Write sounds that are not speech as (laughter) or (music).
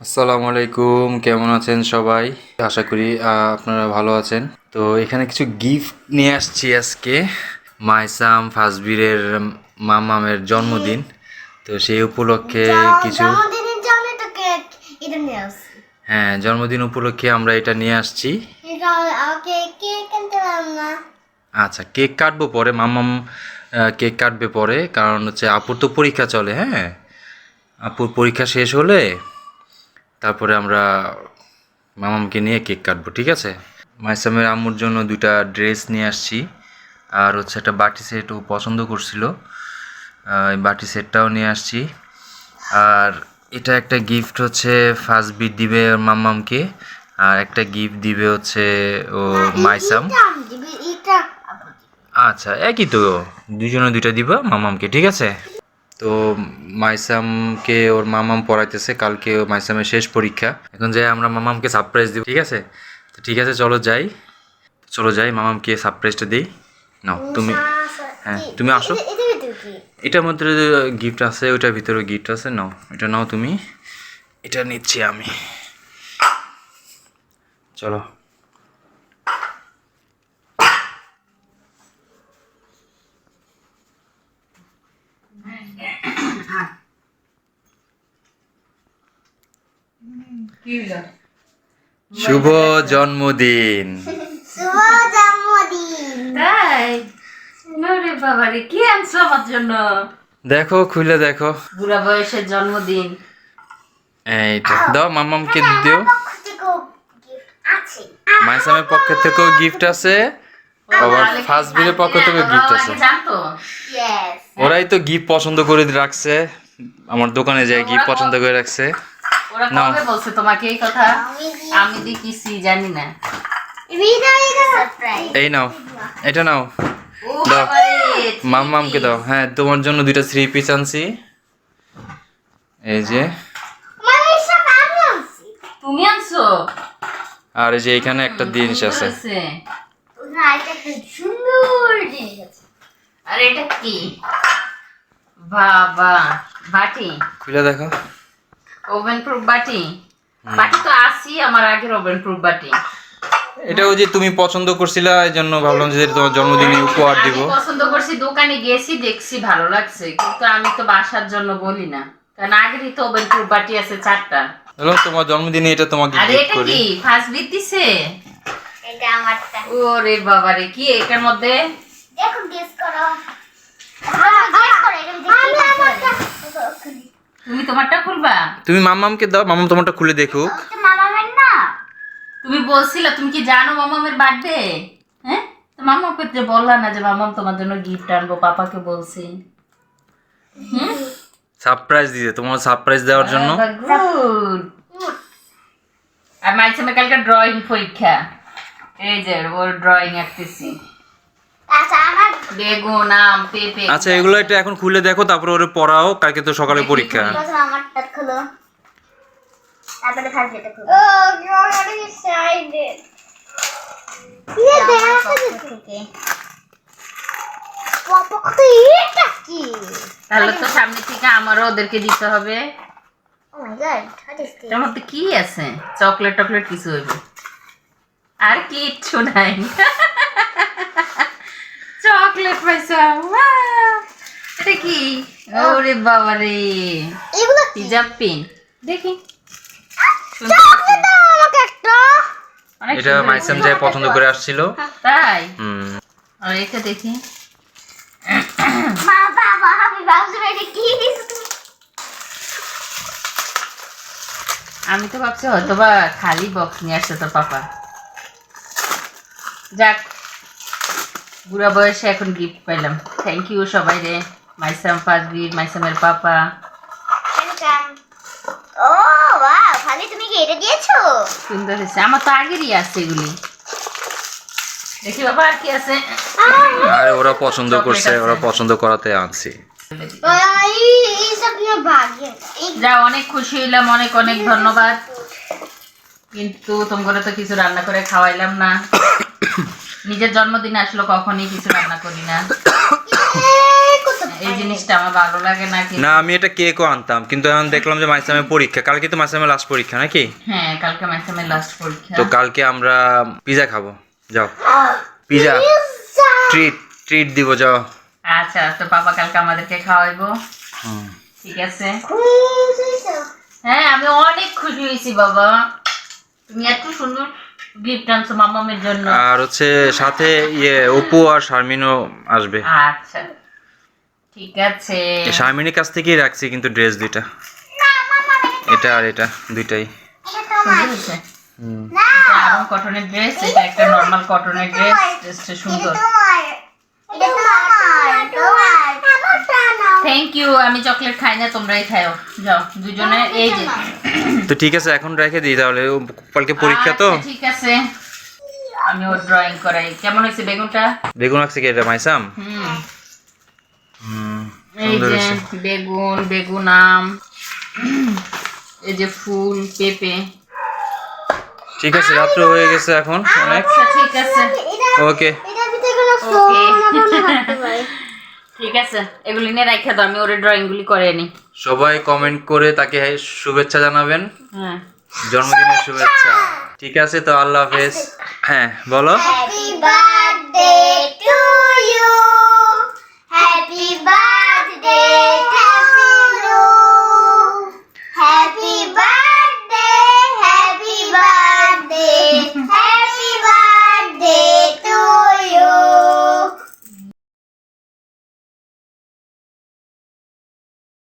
আসসালামু আলাইকুম কেমন আছেন সবাই? আশা করি আপনারা ভালো আছেন। তো এখানে কিছু গিফট নিয়ে আসছি আজকে। মাইসাম ফাজবিরের মামামের জন্মদিন। তো সেই উপলক্ষে কিছু হ্যাঁ জন্মদিন উপলক্ষে আমরা এটা নিয়ে আসছি। আচ্ছা কেক কাটবো পরে মামাম কেক কাটবে পরে। কারণ হচ্ছে আপুর তো পরীক্ষা চলে হ্যাঁ? আপুর পরীক্ষা শেষ হলে তারপরে আমরা মামামকে নিয়ে কেক কাটবো ঠিক আছে? মাইসামের আম্মুর জন্য দুইটা ড্রেস নিয়ে আসছি। আর হচ্ছে একটা বাটি সেট ও পছন্দ করছিল। এই বাটি সেটটাও নিয়ে আসছি। আর এটা একটা গিফট হচ্ছে ফার্স্ট বিট দিবে ওর মাম্মামকে আর একটা গিফট দিবে হচ্ছে ও মাইসাম। আচ্ছা একই তো। দুজনে দুইটা দিবা মামামকে ঠিক আছে? তো মাইসামকে ওর মামাম পড়াইতেছে কালকে মাইসামের শেষ পরীক্ষা। এখন যাই আমরা মামামকে সারপ্রাইজ দিব ঠিক আছে? তো ঠিক আছে চলো যাই। চলো যাই মামামকে সারপ্রাইজটা দিই। নাও তুমি হ্যাঁ, তুমি আসো। এটার মধ্যে গিফট আছে ওইটার ভিতরে গিফট আছে নাও। এটা নাও তুমি। এটা নিচ্ছি আমি। চলো। শুভ জন্মদিন। শুভ জন্মদিন। তাই? ওরে বাবা রে কি আনছো আমার জন্য? দেখো খুলে দেখো। বুড়া বয়সের জন্মদিন। এইটা দাও মামামকে দিও। পক্ষ থেকেও মাইসামের পক্ষ থেকেও গিফট আছে। আবার ফার্স্ট বিলের পক্ষ থেকেও গিফট আছে। জানতো? ইয়েস ওরাই তো গিফট পছন্দ করে রাখছে। আমার দোকানে যায় গিফট পছন্দ করে রাখছে। ওরা নাও। কবে বলছে তোমাকে এই কথা? আমি দেখিছি জানি না। এই নাও এটা নাও। দাও। বাবা রে, মাম্মামকে দাও। হ্যাঁ তোমার জন্য দুইটা থ্রি পিস আনছি। এই যে। তুমি আনছো? আর এই যে এখানে একটা জিনিস আছে। আর এটা কি? বাবা বাটি। খুলে দেখো। ওভেন প্রুফ বাটি বাটি তো আসি আমার আগের ওভেন প্রুফ বাটি। এটা ওই যে তুমি পছন্দ করছিলা এই জন্য ভাবলাম যে তোমার জন্মদিনে উপহার দিব। পছন্দ করছি দোকানে গেছি দেখছি ভালো লাগছে। কিন্তু আমি তো বাসার জন্য বলি না। কারণ আগেরই তো ওভেন প্রুফ বাটি আছে চারটা। বললাম তোমার জন্মদিনে এটা তোমাকে আর গিফট এটা করি। কি? ফার্স্ট বিট দিছে এটা আমারটা। ওরে বাবা রে কি এটার মধ্যে? দেখো গেস করো গেস করো এটা আমি আমারটা তুমি তোমারটা খুলবা? তুমি মামামকে দাও মামাম তোমারটা খুলে দেখুক। মামামের না। তুমি বলছিলে তুমি কি জানো মামামের বার্থডে হ্যাঁ? তো মামাকে যে বললা না যে মামাম তোমার জন্য গিফট আনব পাপাকে বলছি। হুম? সারপ্রাইজ দিতে তোমার সারপ্রাইজ দেওয়ার জন্য। আর মাইসেমের কালকে ড্রয়িং পরীক্ষা। এই যে ওর ড্রয়িং আঁকতেছি। আচ্ছা আমার বেগুন আম পেঁপে। আচ্ছা এগুলো এটা এখন খুলে দেখো তারপরে ওরে পড়াও কালকে তো সকালে পরীক্ষা। আমারটা খুলো। তারপরে এটা খুলো। ও তাহলে তো সামনে থেকে আমারও ওদেরকে দিতে হবে। দিস এটার মধ্যে কি আছে? চকলেট টকলেট কিছু হইবে। আর কিচ্ছু নাই। (laughs) চকলেট পাইছা Wow! এটা কি? ওরে বাবা রে। এগুলো কি? Pizza pin. দেখি। চকলেট দাও আমাকে একটা। এটা মাইসাম। যাই পছন্দ করে আসছিল। তাই? হুম। আর এটা দেখি। মা বাবা আমি ভাবছিলাম এটা কি আমি তো ভাবছি হয়তো বা খালি বক্স নিয়ে আসছে তোর পাপা। যাক বুড়া বয়সে এখন গিফট পাইলাম। থ্যাংক ইউ সবাই রে। মাইসাম ফাজবির মাইসামের পাপা। ও খালি তুমি কি এটা দিয়েছ? সুন্দর হয়েছে। আমার তো আগেরই আছে এগুলি। দেখি বাবা আর কি আছে? আরে ওরা পছন্দ করছে ওরা পছন্দ করাতে আনছি। যা অনেক খুশি হইলাম অনেক অনেক ধন্যবাদ। কিন্তু তোমাকে তো কিছু রান্না করে খাওয়াইলাম না। (coughs) নিজের জন্মদিন আসলো কখনই কিছু রান্না করি না। এই জিনিসটা আমার ভালো লাগে না কিন্তু। না আমি এটা কেকও আনতাম কিন্তু এখন দেখলাম যে মাইসামের পরীক্ষা। কালকে তো মাইসামের লাস্ট পরীক্ষা নাকি? হ্যাঁ কালকে মাইসামের লাস্ট পরীক্ষা। তো কালকে আমরা পিজা খাব। যাও। পিজা ট্রিট ট্রিট দিব যাও। আচ্ছা তো পাপা কালকে আমাদেরকে খাওয়াইবো। ঠিক আছে? হ্যাঁ আমি অনেক খুশি হয়েছি বাবা। তুমি এত সুন্দর গিফট আনছো মামামের জন্য। আর হচ্ছে সাথে ইয়ে অপু আর শারমিনও আসবে। আচ্ছা। ঠিক আছে। শারমিনের কাছ থেকেই রাখছি কিন্তু ড্রেস দুইটা। এটা আর এটা দুইটাই। হুম। কটনের ড্রেস এটা একটা নর্মাল কটনের ড্রেস ড্রেসটা সুন্দর। থ্যাংক ইউ আমি চকলেট খাই না তোমরাই খাও যাও দুজনে এই যে। তো ঠিক আছে এখন রেখে দিই তাহলে। ও কালকে পরীক্ষা তো। আচ্ছা, ঠিক আছে। আমি ওর ড্রয়িং করাই। কেমন হয়েছে বেগুনটা? বেগুন রাখছে কি এটা মাইসাম? হুম। হুম এই যে বেগুন বেগুন আম এই যে ফুল পেঁপে। ঠিক আছে রাত্র হয়ে গেছে এখন অনেক। আচ্ছা ঠিক আছে। ওকে ওকে (laughs) ঠিক আছে এগুলি নিয়ে রাখা দাও আমি ওর ড্রয়িং গুলি করে নি সবাই কমেন্ট করে তাকে শুভেচ্ছা জানাবেন। হ্যাঁ। জন্মদিনের শুভেচ্ছা। ঠিক আছে তো আল্লাহ হাফেজ। হ্যাঁ বলো।